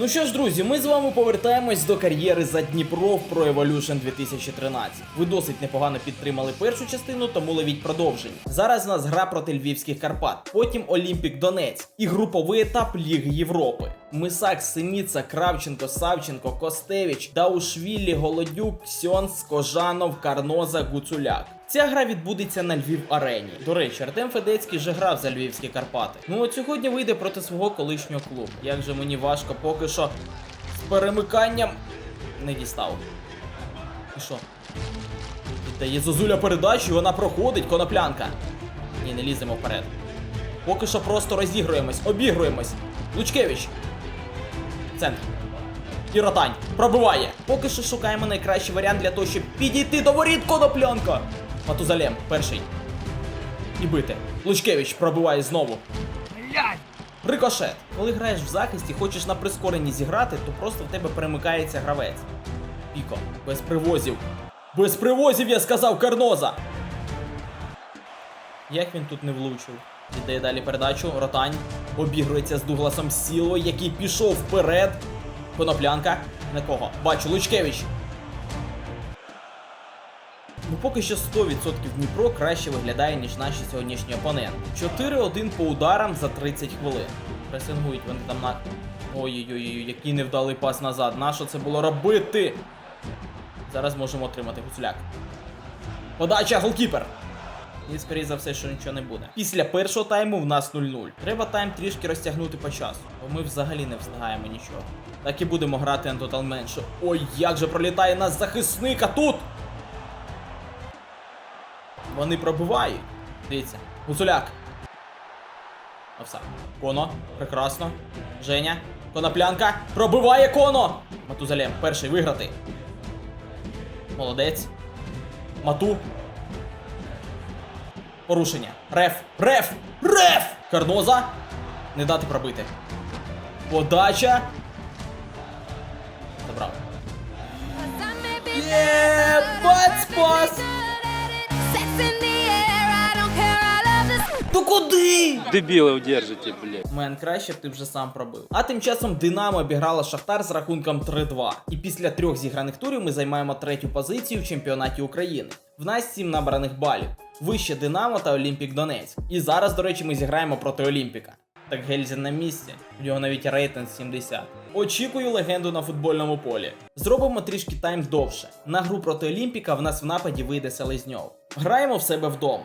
Ну що ж, друзі, ми з вами повертаємось до кар'єри за Дніпро в Evolution 2013. Ви досить непогано підтримали першу частину, тому ловіть продовження. Зараз у нас гра проти львівських Карпат, потім Олімпік Донець і груповий етап Ліги Європи. Мисак, Синіца, Кравченко, Савченко, Костевич, Даушвілі, Голодюк, Ксьонс, Кожанов, Карноза, Гуцуляк. Ця гра відбудеться на Львів арені. До речі, Артем Федецький вже грав за львівські Карпати. Ну от сьогодні вийде проти свого колишнього клубу. Як же мені важко поки що з перемиканням не дістав. І що? Віддає Зозуля передачу, і вона проходить, коноплянка. Ні, не ліземо вперед. Поки що просто розігруємось, обігруємось. Лучкевич. Центр. І Ротань. Пробиває. Поки що шукаємо найкращий варіант для того, щоб підійти до воріт коноплянка. Матузалем, перший. І бити. Лучкевич пробиває знову. Рикошет. Коли граєш в захисті, хочеш на прискоренні зіграти, то просто в тебе перемикається гравець. Піко. Без привозів. Без привозів, я сказав, Карноза. Як він тут не влучив? Віддає далі передачу. Ротань обігрується з Дугласом Сіло, який пішов вперед. Коноплянка. На кого? Бачу, Лучкевич. Поки що 100% Дніпро краще виглядає, ніж наші сьогоднішні опоненти. 4-1 по ударам за 30 хвилин. Пресингують вони там на. Ой-ой-ой, який невдалий пас назад. Нащо це було робити? Зараз можемо отримати гуцуляк. Подача, голкіпер! І скоріше за все, що нічого не буде. Після першого тайму в нас 0-0. Треба тайм трішки розтягнути по часу, бо ми взагалі не встигаємо нічого. Так і будемо грати на тотал менше. Ой, як же пролітає нас захисник, а тут! Вони пробивають. Дивіться. Гуцуляк. Овса. Коно. Прекрасно. Женя. Коноплянка. Пробиває коно! Матузалем. Перший виграти. Молодець. Мату. Порушення. Реф. Реф! Реф! Карноза. Не дати пробити. Подача. Забрав. Yeah, куди? Дебіли удержите, блядь. Мен краще б ти вже сам пробив. А тим часом Динамо обіграла Шахтар з рахунком 3-2. І після трьох зіграних турів ми займаємо третю позицію в чемпіонаті України. В нас 7 набраних балів. Вище Динамо та Олімпік Донецьк. І зараз, до речі, ми зіграємо проти Олімпіка. Так Гельзін на місці, в нього навіть рейтинг 70. Очікую легенду на футбольному полі. Зробимо трішки тайм довше. На гру проти Олімпіка в нас в нападі вийде Селезньов. Граємо в себе вдома.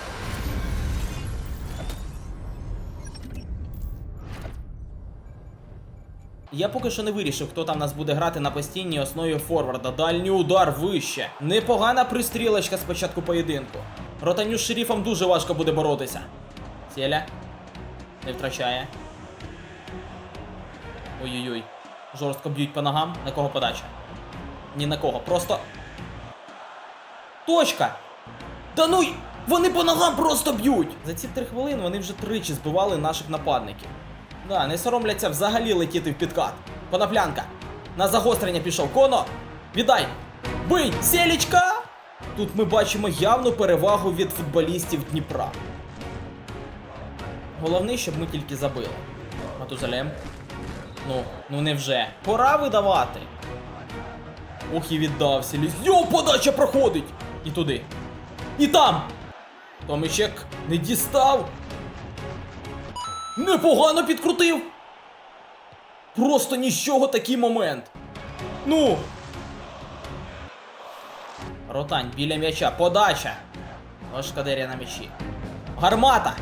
Я поки що не вирішив, хто там нас буде грати на постійній основі форварда. Дальній удар вище. Непогана пристрілочка з початку поєдинку. Ротаню з шерифом дуже важко буде боротися. Селя. Не втрачає. Ой-ой-ой. Жорстко б'ють по ногам. На кого подача? Ні на кого. Просто. Точка! Да ну Вони по ногам просто б'ють! За ці три хвилини вони вже тричі збивали наших нападників. Да, не соромляться взагалі летіти в підкат. Коноплянка. На загострення пішов. Коно! Віддай! Бий! Селічка! Тут ми бачимо явну перевагу від футболістів Дніпра. Головне, щоб ми тільки забили. Матузалем. Ну, ну невже. Пора видавати. Ох і віддав Селіс. Йо, подача проходить! І туди. І там! Томичек не дістав. Непогано підкрутив. Просто нічого такий момент. Ну. Ротань біля м'яча. Подача. Лошкадеря на м'ячі. Гармата.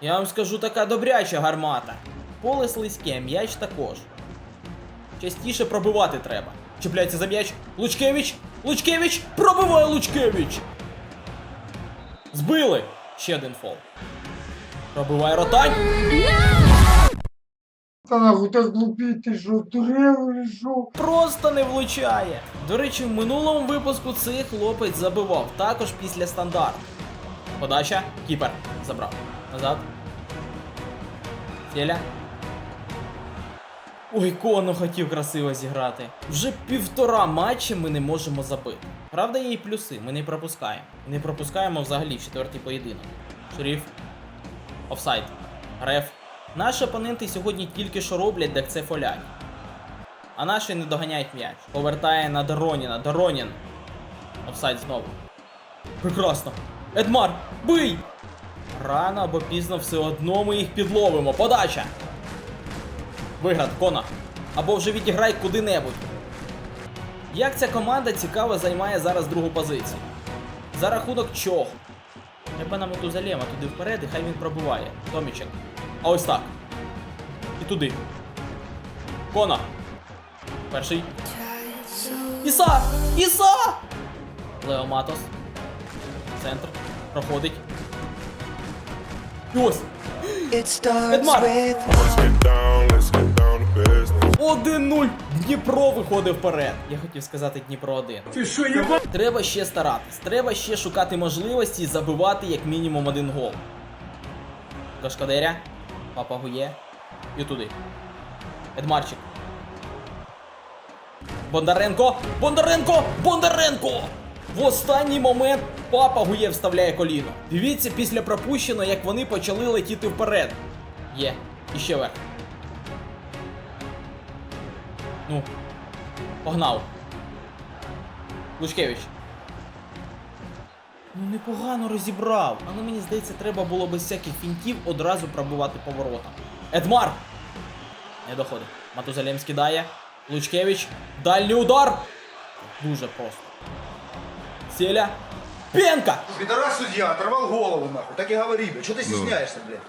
Я вам скажу така добряча гармата. Поле слизьке, м'яч також. Частіше пробивати треба. Чіпляється за м'яч. Лучкевич! Лучкевич! Пробиває Лучкевич! Збили! Ще один фол. Пробиває ротань. Та нахуй так глупі, ти що, дурел що? Просто не влучає. До речі, в минулому випуску цей хлопець забивав, також після стандарту. Подача, кіпер. Забрав. Назад. Селя. Ой, коно хотів красиво зіграти. Вже півтора матчі ми не можемо забити. Правда, є і плюси, ми не пропускаємо. Не пропускаємо взагалі в четвертий поєдинок. Шеріф. Офсайд. Реф. Наші опоненти сьогодні тільки що роблять, так це фоляні. А наші не доганяють м'яч. Повертає на Дороніна. Доронін. Офсайд знову. Прекрасно. Едмар, бий! Рано або пізно все одно ми їх підловимо. Подача! Виград, Кона. Або вже відіграй куди-небудь. Як ця команда цікаво займає зараз другу позицію? За рахунок чого? Треба нам оту залєма туди вперед, і хай він пробиває. Томічек. А ось так. І туди. Кона. Перший. Іса! Іса! Лео Матос. Центр. Проходить. І ось. Едмар! 1-0. Дніпро виходить вперед. Я хотів сказати Дніпро 1. Ти що, єба? Треба ще старатись. Треба ще шукати можливості забивати як мінімум один гол. До Шкадеря. Папа Гує. І туди. Едмарчик. Бондаренко! Бондаренко! Бондаренко! В останній момент папа Гує вставляє коліно. Дивіться після пропущеного, як вони почали летіти вперед. Є. І ще вверх. Ну. Погнав. Лучкевич. Ну непогано розібрав, але мені здається, треба було без всяких фінтів одразу пробивати поворотом. Едмар! Не доходить. Матузалем скидає. Лучкевич. Дальній удар! Дуже просто. Селя. Пенка! Пидорас судья, оторвал голову нахуй. Так и говори, блядь. Что ты стесняешься, блядь?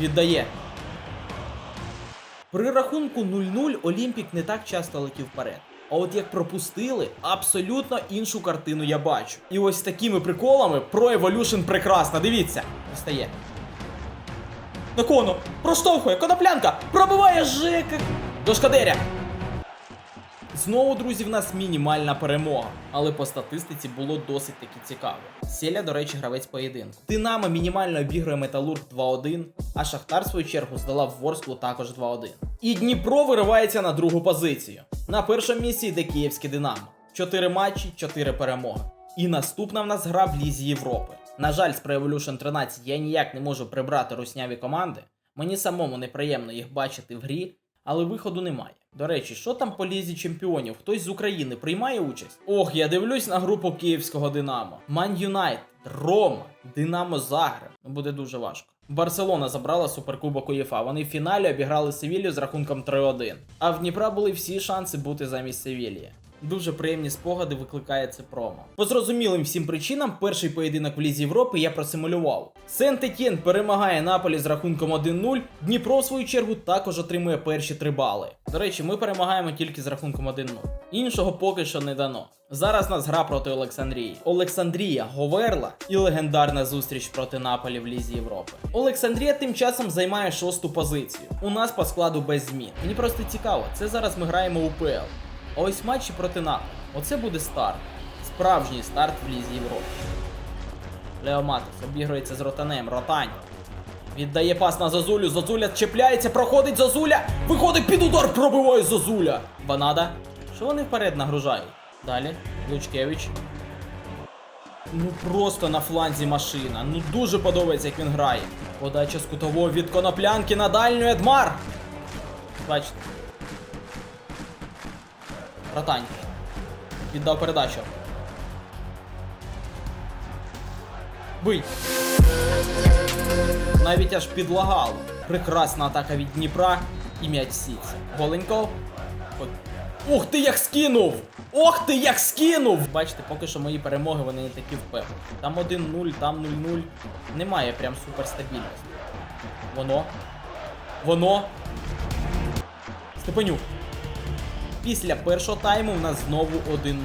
Віддає. При рахунку 0-0 Олімпік не так часто летів вперед. А от як пропустили, абсолютно іншу картину я бачу. І ось такими приколами Pro Evolution прекрасна. Дивіться. Встає. На кону. Проштовхує. Коноплянка. Пробиває Жека. До Шкадеря. Знову, друзі, в нас мінімальна перемога, але по статистиці було досить таки цікаво. Селя, до речі, гравець поєдинку. Динамо мінімально обігрує Металург 2-1, а Шахтар, в свою чергу, здолав Ворсклу також 2-1. І Дніпро виривається на другу позицію. На першому місці йде Київське Динамо. 4 матчі, 4 перемоги. І наступна в нас гра в Лізі Європи. На жаль, з Pro Evolution 13 я ніяк не можу прибрати русняві команди. Мені самому неприємно їх бачити в грі, але виходу немає. До речі, що там по лізі чемпіонів? Хтось з України приймає участь? Ох, я дивлюсь на групу київського Динамо. Ман Юнайт, Рома, Динамо Загреб. Ну, Буде дуже важко. Барселона забрала суперкубок УЄФА. Вони в фіналі обіграли Севілью з рахунком 3-1. А в Дніпра були всі шанси бути замість Севілії. Дуже приємні спогади викликає це промо. По зрозумілим всім причинам, перший поєдинок в Лізі Європи я просимулював. Сент-Етєн перемагає Наполі з рахунком 1-0. Дніпро, в свою чергу, також отримує перші три бали. До речі, ми перемагаємо тільки з рахунком 1-0. Іншого поки що не дано. Зараз нас гра проти Олександрії. Олександрія, Говерла і легендарна зустріч проти Наполі в Лізі Європи. Олександрія тим часом займає шосту позицію. У нас по складу без змін. Мені просто цікаво, це зараз ми граємо у ПЛ. А ось матчі проти Наполі. Оце буде старт. Справжній старт в Лізі Європи. Лео Матос обігрується з ротанем. Ротань. Віддає пас на Зозулю. Зозуля чіпляється, проходить Зозуля. Виходить під удар, пробиває Зозуля. Банада. Що вони вперед нагружають? Далі. Лучкевич. Ну просто на фланзі машина. Ну дуже подобається, як він грає. Подача з кутового від коноплянки на дальню Едмар. Бачите. Ротань. Віддав передачу. Бий. Навіть аж підлагало. Прекрасна атака від Дніпра і м'яч в. Голенько. Ух ти як скинув! Ох ти як скинув! Бачите, поки що мої перемоги вони не такі впевнені. Там 1-0, там 0-0. Немає прям суперстабільності. Воно. Воно. Степанюк. Після першого тайму в нас знову 1-0.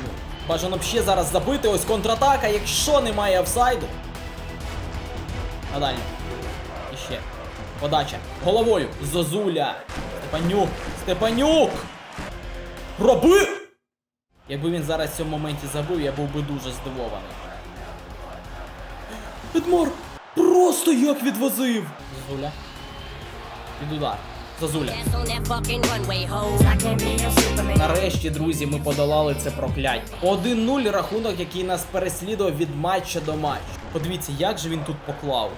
Бажано б ще зараз забити, ось контратака, якщо немає офсайду. А далі. І ще. Подача. Головою. Зозуля. Степанюк. Степанюк! Роби! Якби він зараз в цьому моменті забив, я був би дуже здивований. Едмар! Просто як відвозив! Зозуля. Під удар. Зозуля. Нарешті, друзі, ми подолали це прокляття. 1-0 рахунок, який нас переслідував від матча до матчу. Подивіться, як же він тут поклав.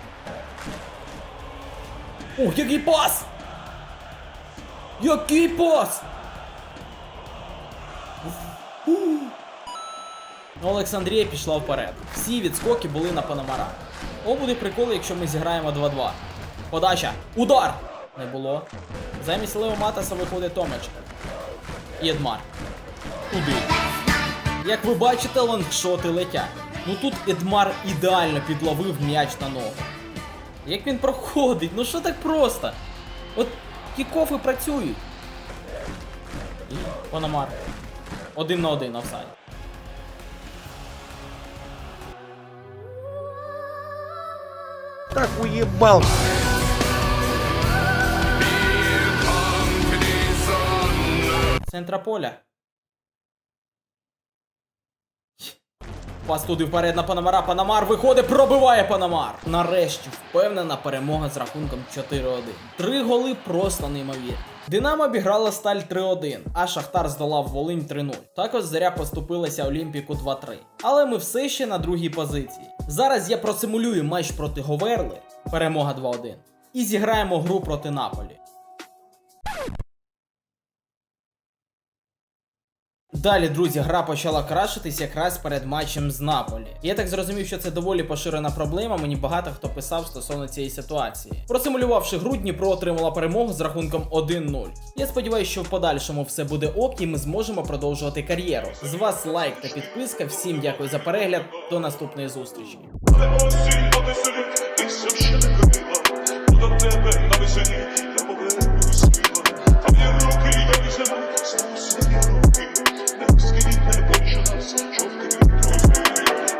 Ух, який пас! Який пас! Ну, Олександрія пішла вперед. Всі відскоки були на Панамара. О, буде прикол, якщо ми зіграємо 2-2. Подача. Удар! Не було. Замість Лео Матаса виходить Томечка. І Едмар. Як ви бачите, лонгшоти летять. Ну тут Едмар ідеально підловив м'яч на ногу. Як він проходить? Ну що так просто? От кікофи працюють. І Панамар. Один на один офсайд. Так уебал. Центра поля. Пас туди вперед на Панамара. Панамар виходить, пробиває Панамар. Нарешті впевнена перемога з рахунком 4-1. Три голи просто неймовірні. Динамо обіграла сталь 3-1, а Шахтар здолав Волинь 3-0. Також заря поступилася Олімпіку 2-3. Але ми все ще на другій позиції. Зараз я просимулюю матч проти Говерли, перемога 2-1. І зіграємо гру проти Наполі. Далі, друзі, гра почала крашитись якраз перед матчем з Наполі. Я так зрозумів, що це доволі поширена проблема. Мені багато хто писав стосовно цієї ситуації. Просимулювавши гру, Дніпро отримала перемогу з рахунком 1-0. Я сподіваюся, що в подальшому все буде ок, і ми зможемо продовжувати кар'єру. З вас лайк та підписка. Всім дякую за перегляд. До наступної зустрічі. Тебе на вишені.